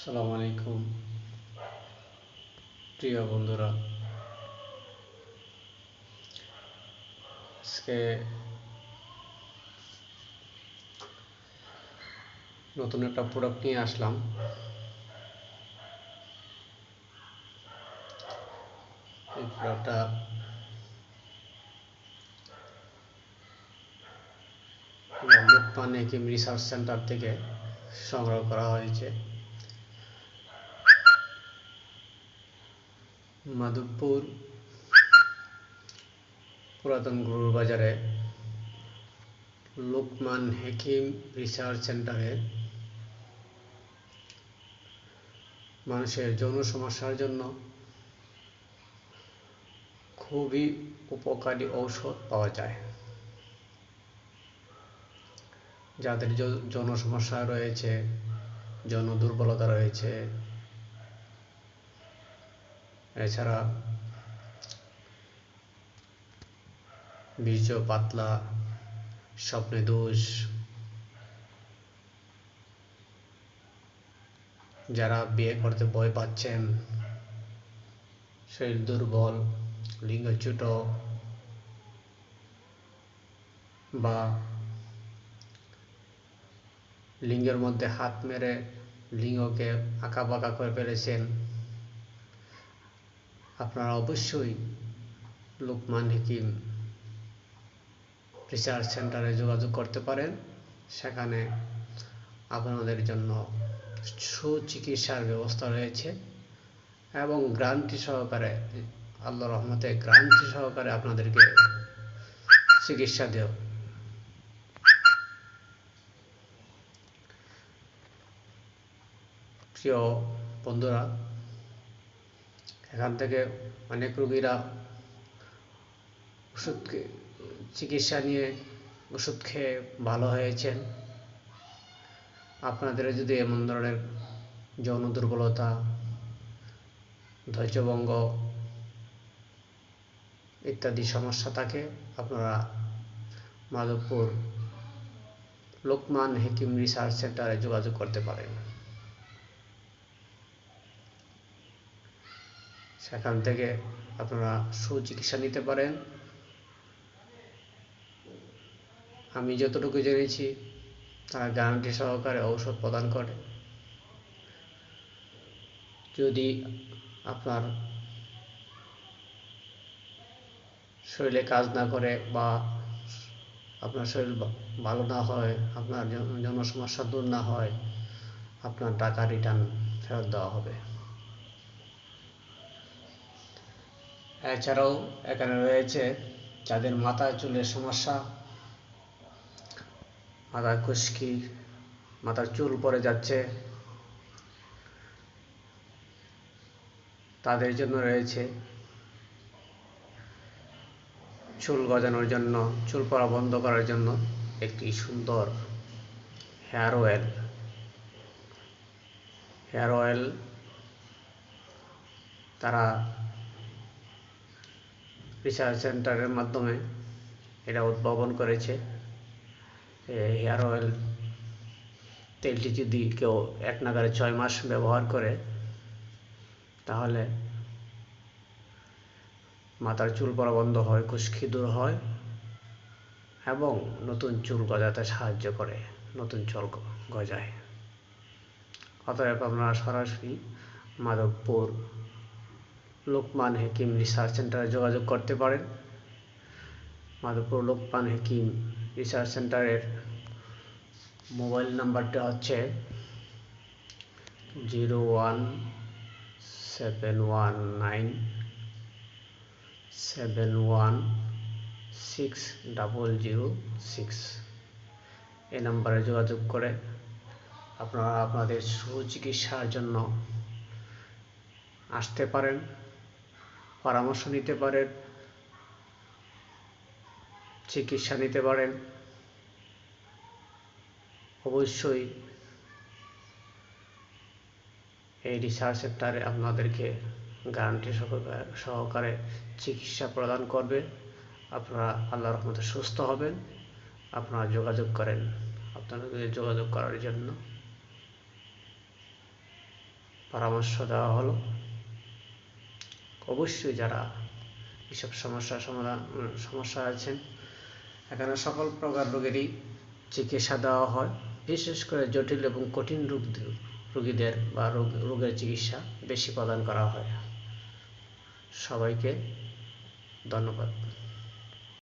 আসসালামু আলাইকুম। প্রিয় বন্ধুরা, আজকে নতুন একটা প্রোডাক্ট নিয়ে আসলাম। এই প্রোডাক্টটা লোকমান হেকিম রিসার্চ সেন্টার থেকে সংগ্রহ করা হয়েছে। মাধবপুর পুরাতন গরুর বাজারে লোকমান হেকিম রিসার্চ সেন্টারে মানুষের যৌন সমস্যার জন্য খুবই উপকারী ঔষধ পাওয়া যায়। যাদের যৌন সমস্যা রয়েছে, যৌন দুর্বলতা রয়েছে এছাড়া বীর্য পাতলা, স্বপ্নে দোষ, যারা বিয়ে করতে ভয় পাচ্ছেন, শরীর দুর্বল, লিঙ্গ ছোট বা লিঙ্গের মধ্যে হাত মেরে লিঙ্গকে আঁকা বাঁকা করে ফেলেছেন আপনারা অবশ্যই লোকমান হেকিম রিসার্চ সেন্টারে যোগাযোগ করতে পারেন। সেখানে আপনাদের জন্য সুচিকিৎসার ব্যবস্থা রয়েছে এবং গ্রান্টি সহকারে, আল্লাহ রহমতে গ্রান্টি সহকারে আপনাদেরকে চিকিৎসা দেও প্রিয় বন্ধুরা এখান থেকে অনেক রুগীরা ওষুধ চিকিৎসা নিয়ে ওষুধ খেয়ে ভালো হয়েছেন। আপনাদের যদি এমন ধরনের যৌন দুর্বলতা, ধৈর্যভঙ্গ ইত্যাদি সমস্যা থাকে, আপনারা মাধবপুর লোকমান হেকিম রিসার্চ সেন্টারে যোগাযোগ করতে পারেন। সেখান থেকে আপনারা সুচিকিৎসা নিতে পারেন। আমি যতটুকু জেনেছি, তারা গ্যারান্টি সহকারে ঔষধ প্রদান করে। যদি আপনার শরীরে কাজ না করে বা আপনার শরীর ভালো না হয়, আপনার জন্য জনসমস্যা দূর না হয়, আপনার টাকা রিটার্ন ফেরত দেওয়া হবে। এছাড়াও এখানে রয়েছে যাদের মাথায় চুলের সমস্যা, মাথার খুশকি, মাথার চুল পড়ে যাচ্ছে। তাদের জন্য রয়েছে চুল গজানোর জন্য, চুল পড়া বন্ধ করার জন্য একটি সুন্দর হেয়ার অয়েল। হেয়ার অয়েল তারা রিসার্চ সেন্টারের মাধ্যমে এটা উদ্ভাবন করেছে। হেয়ার অয়েল তেলটি যদি কেউ এক নাগারে ছয় মাস ব্যবহার করে, তাহলে মাথার চুল পড়া বন্ধ হয়, খুশকি দূর হয় এবং নতুন চুল গজাতে সাহায্য করে, নতুন চুল গজায়। অতএব আপনারা সরাসরি মাধবপুর লোকমান হেকিম রিসার্চ সেন্টারে যোগাযোগ করতে পারেন। মাধবপুর লোকমান হেকিম রিসার্চ সেন্টারের মোবাইল নাম্বারটা হচ্ছে zero one seven one nine seven one six double zero six এই নাম্বারে যোগাযোগ করে আপনারা আপনাদের সুচিকিৎসার জন্য আসতে পারেন। পরামর্শ নিতে পারেন, চিকিৎসা নিতে পারেন। অবশ্যই এই রিসার্চ সেন্টারে আপনাদেরকে গ্যারান্টি সহকারে চিকিৎসা প্রদান করবে। আপনারা আল্লাহ রহমতে সুস্থ হবেন। আপনারা যোগাযোগ করেন আপনাদের যোগাযোগ করার জন্য। পরামর্শ দেওয়া হলো। অবশ্যই যারা এসব সমস্যার সমাধান সমস্যা আছেন, এখানে সকল প্রকার রোগেরই চিকিৎসা দেওয়া হয়। বিশেষ করে জটিল এবং কঠিন রোগ, রোগীদের বা রোগ, রোগের চিকিৎসা বেশি প্রদান করা হয়। সবাইকে ধন্যবাদ।